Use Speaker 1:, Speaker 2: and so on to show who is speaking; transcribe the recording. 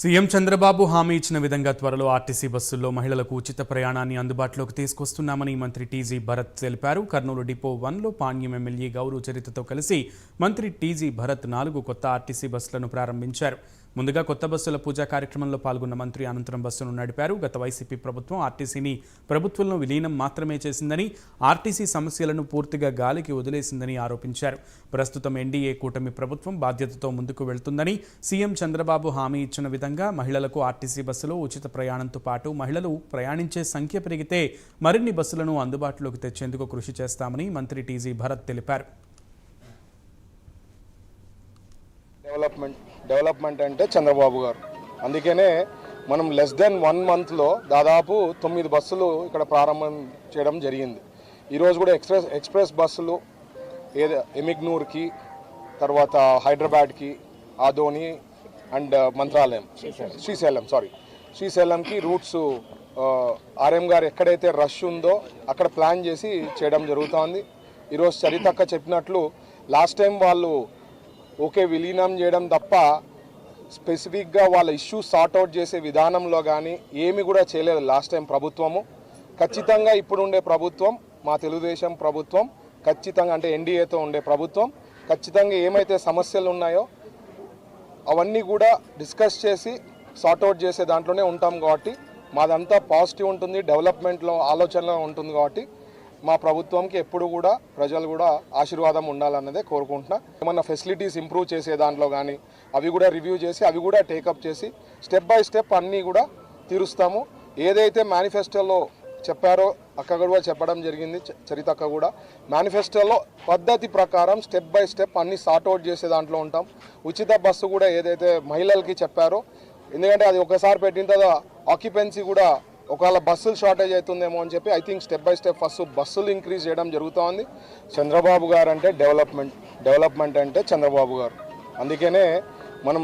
Speaker 1: CM Chandrababu హామీ ఇచ్చిన విధంగా త్వరలో ఆర్టీసీ బస్సుల్లో మహిళలకు ఉచిత ప్రయాణాన్ని అందుబాటులోకి తీసుకొస్తున్నామని మంత్రి టీజీ భరత్ తెలిపారు. కర్నూలు డిపో వన్లో పాణ్యం ఎమ్మెల్యే గౌరవ చరితతో కలిసి మంత్రి టీజీ భరత్ నాలుగు కొత్త ఆర్టీసీ బస్సులను ప్రారంభించారు. ముందుగా కొత్త బస్సుల పూజా కార్యక్రమంలో పాల్గొన్న మంత్రి అనంతరం బస్సును నడిపారు. గత వైసీపీ ప్రభుత్వం ఆర్టీసీని ప్రభుత్వంలో విలీనం మాత్రమే చేసిందని ఆర్టీసీ సమస్యలను పూర్తిగా గాలికి వదిలేసిందని ఆరోపించారు. ప్రస్తుతం ఎన్డీఏ కూటమి ప్రభుత్వం బాధ్యతతో ముందుకు వెళ్తుందని సీఎం చంద్రబాబు హామీ ఇచ్చిన విధంగా మహిళలకు ఆర్టీసీ బస్సులో ఉచిత ప్రయాణంతో పాటు మహిళలు ప్రయాణించే సంఖ్య పెరిగితే మరిన్ని బస్సులను అందుబాటులోకి తెచ్చేందుకు కృషి చేస్తామని మంత్రి టీజీ భరత్ తెలిపారు.
Speaker 2: డెవలప్మెంట్ డెవలప్మెంట్ అంటే చంద్రబాబు గారు. అందుకనే మనం లెస్ దెన్ వన్ మంత్లో దాదాపు తొమ్మిది బస్సులు ఇక్కడ ప్రారంభం చేయడం జరిగింది. ఈరోజు కూడా ఎక్స్ప్రెస్ ఎక్స్ప్రెస్ బస్సులు ఏదో ఎమిగ్నూర్కి తర్వాత హైదరాబాద్కి ఆదోని అండ్ మంత్రాలయం. శ్రీశైలం. సారీ శ్రీశైలంకి రూట్స్ ఆర్ఎం గారు ఎక్కడైతే రష్ ఉందో అక్కడ ప్లాన్ చేసి చేయడం జరుగుతోంది. ఈరోజు చరితక్క చెప్పినట్లు లాస్ట్ టైం వాళ్ళు ఓకే విలీనం చేయడం తప్ప స్పెసిఫిక్గా వాళ్ళ ఇష్యూ సార్ట్అవుట్ చేసే విధానంలో కానీ ఏమి కూడా చేయలేదు లాస్ట్ టైం ప్రభుత్వము. ఖచ్చితంగా ఇప్పుడు ఉండే ప్రభుత్వం మా తెలుగుదేశం ప్రభుత్వం ఖచ్చితంగా అంటే ఎన్డీఏతో ఉండే ప్రభుత్వం ఖచ్చితంగా ఏమైతే సమస్యలు ఉన్నాయో అవన్నీ కూడా డిస్కస్ చేసి సార్ట్అవుట్ చేసే దాంట్లోనే ఉంటాం కాబట్టి మాదంతా పాజిటివ్ ఉంటుంది డెవలప్మెంట్లో ఆలోచనలో ఉంటుంది కాబట్టి మా ప్రభుత్వంకి ఎప్పుడు కూడా ప్రజలు కూడా ఆశీర్వాదం ఉండాలన్నదే కోరుకుంటున్నా. ఏమన్నా ఫెసిలిటీస్ ఇంప్రూవ్ చేసే దాంట్లో కానీ అవి కూడా రివ్యూ చేసి అవి కూడా టేకప్ చేసి స్టెప్ బై స్టెప్ అన్నీ కూడా తీరుస్తాము. ఏదైతే మేనిఫెస్టోలో చెప్పారో అక్క కూడా చెప్పడం జరిగింది చ- చరిత అక్క కూడా. మేనిఫెస్టోలో పద్ధతి ప్రకారం స్టెప్ బై స్టెప్ అన్ని సార్ట్అవుట్ చేసే దాంట్లో ఉంటాం. ఉచిత బస్సు కూడా ఏదైతే మహిళలకి చెప్పారో ఎందుకంటే అది ఒకసారి పెట్టిన తర్వాత ఆక్యుపెన్సీ కూడా ఒకవేళ బస్సులు షార్టేజ్ అవుతుందేమో అని చెప్పి I think step by step first బస్సులు ఇంక్రీజ్ చేయడం జరుగుతోంది. చంద్రబాబు గారు అంటే డెవలప్మెంట్ డెవలప్మెంట్ అంటే చంద్రబాబు గారు. అందుకనే మనం